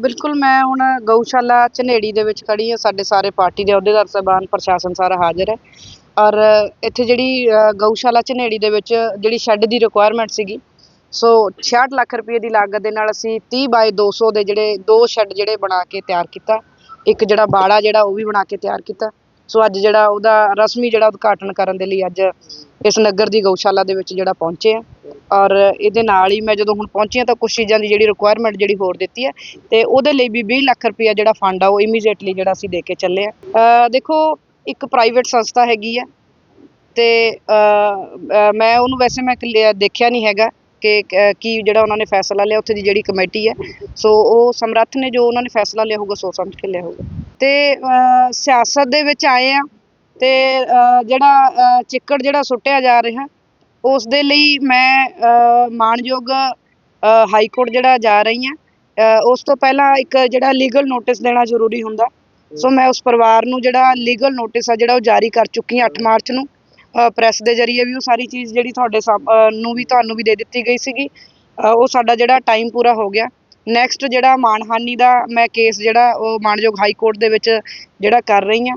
ਬਿਲਕੁਲ ਮੈਂ ਹੁਣ ਗਊਸ਼ਾਲਾ ਝਨੇੜੀ ਦੇ ਵਿੱਚ ਖੜੀ ਹਾਂ, ਸਾਡੇ ਸਾਰੇ ਪਾਰਟੀ ਦੇ ਅਹੁਦੇਦਾਰ, ਸਾਹਿਬਾਨ, ਪ੍ਰਸ਼ਾਸਨ ਸਾਰਾ ਹਾਜ਼ਰ ਹੈ। ਔਰ ਇੱਥੇ ਜਿਹੜੀ ਗਊਸ਼ਾਲਾ ਝਨੇੜੀ ਦੇ ਵਿੱਚ ਜਿਹੜੀ ਸ਼ੈੱਡ ਦੀ ਰਿਕੁਆਇਰਮੈਂਟ ਸੀਗੀ, ਸੋ 66 ਲੱਖ ਰੁਪਏ ਦੀ ਲਾਗਤ ਦੇ ਨਾਲ ਅਸੀਂ 30 ਬਾਏ 200 ਦੇ ਜਿਹੜੇ ਦੋ ਸ਼ੈੱਡ ਜਿਹੜੇ ਬਣਾ ਕੇ ਤਿਆਰ ਕੀਤਾ। ਇੱਕ ਜਿਹੜਾ ਬਾੜਾ ਜਿਹੜਾ ਉਹ ਵੀ ਬਣਾ ਕੇ ਤਿਆਰ ਕੀਤਾ। ਸੋ ਅੱਜ ਜਿਹੜਾ ਉਹਦਾ ਰਸਮੀ ਜਿਹੜਾ ਉਦਘਾਟਨ ਕਰਨ ਦੇ ਲਈ ਅੱਜ ਇਸ ਨਗਰ ਦੀ ਗਊਸ਼ਾਲਾ ਦੇ ਵਿੱਚ ਜਿਹੜਾ ਪਹੁੰਚੇ ਆ ਔਰ ਇਹਦੇ ਨਾਲ ਹੀ ਮੈਂ ਜਦੋਂ ਹੁਣ ਪਹੁੰਚੀ ਹਾਂ ਤਾਂ ਕੁਝ ਚੀਜ਼ਾਂ ਦੀ ਜਿਹੜੀ ਰਿਕੁਆਇਰਮੈਂਟ ਜਿਹੜੀ ਹੋਰ ਦਿੱਤੀ ਹੈ ਤੇ ਉਹਦੇ ਲਈ ਵੀ 20 ਲੱਖ ਰੁਪਇਆ ਜਿਹੜਾ ਫੰਡ ਆ ਉਹ ਇਮੀਡੀਏਟਲੀ ਜਿਹੜਾ ਅਸੀਂ ਦੇ ਕੇ ਚੱਲੇ ਆ ਦੇਖੋ, ਇੱਕ ਪ੍ਰਾਈਵੇਟ ਸੰਸਥਾ ਹੈਗੀ ਆ ਤੇ ਮੈਂ ਉਹਨੂੰ ਵੈਸੇ ਮੈਂ ਕਲੀਅਰ ਦੇਖਿਆ ਨਹੀਂ ਹੈਗਾ ਕਿ ਕੀ ਜਿਹੜਾ ਉਹਨਾਂ ਨੇ ਫੈਸਲਾ ਲਿਆ, ਉੱਥੇ ਦੀ ਜਿਹੜੀ ਕਮੇਟੀ ਹੈ। ਸੋ ਉਹ ਸਮਰੱਥ ਨੇ, ਜੋ ਉਹਨਾਂ ਨੇ ਫੈਸਲਾ ਲਿਆ ਹੋਊਗਾ, ਸੋ ਸਮਝ ਕੇ ਲਿਆ ਹੋਊਗਾ। ਤੇ ਸਿਆਸਤ ਦੇ ਵਿੱਚ ਆਏ ਆ ਤੇ ਜਿਹੜਾ ਚਿੱਕੜ ਜਿਹੜਾ ਸੁੱਟਿਆ ਜਾ ਰਿਹਾ ਉਸ ਦੇ ਲਈ ਮੈਂ ਅ, ਹਾਈ ਕੋਰਟ ਜਿਹੜਾ ਜਾ ਰਹੀ ਹਾਂ ਉਸ ਤੋਂ ਪਹਿਲਾਂ ਇੱਕ ਜਿਹੜਾ ਲੀਗਲ ਨੋਟਿਸ ਦੇਣਾ ਜ਼ਰੂਰੀ ਹੁੰਦਾ। ਸੋ ਮੈਂ ਉਸ ਪਰਿਵਾਰ ਨੂੰ ਜਿਹੜਾ ਲੀਗਲ ਨੋਟਿਸ ਆ ਜਿਹੜਾ ਉਹ ਜਾਰੀ ਕਰ ਚੁੱਕੀ ਹਾਂ 8 ਮਾਰਚ ਨੂੰ। ਪ੍ਰੈਸ ਦੇ ਜ਼ਰੀਏ ਵੀ ਉਹ ਸਾਰੀ ਚੀਜ਼ ਜਿਹੜੀ ਤੁਹਾਡੇ ਨੂੰ ਵੀ ਤੁਹਾਨੂੰ ਵੀ ਦੇ ਦਿੱਤੀ ਗਈ ਸੀਗੀ। ਉਹ ਸਾਡਾ ਜਿਹੜਾ ਟਾਈਮ ਪੂਰਾ ਹੋ ਗਿਆ। ਨੈਕਸਟ ਜਿਹੜਾ ਮਾਨਹਾਨੀ ਦਾ ਮੈਂ ਕੇਸ ਜਿਹੜਾ ਉਹ ਮਾਨਯੋਗ ਹਾਈ ਕੋਰਟ ਦੇ ਵਿੱਚ ਜਿਹੜਾ ਕਰ ਰਹੀ ਹਾਂ।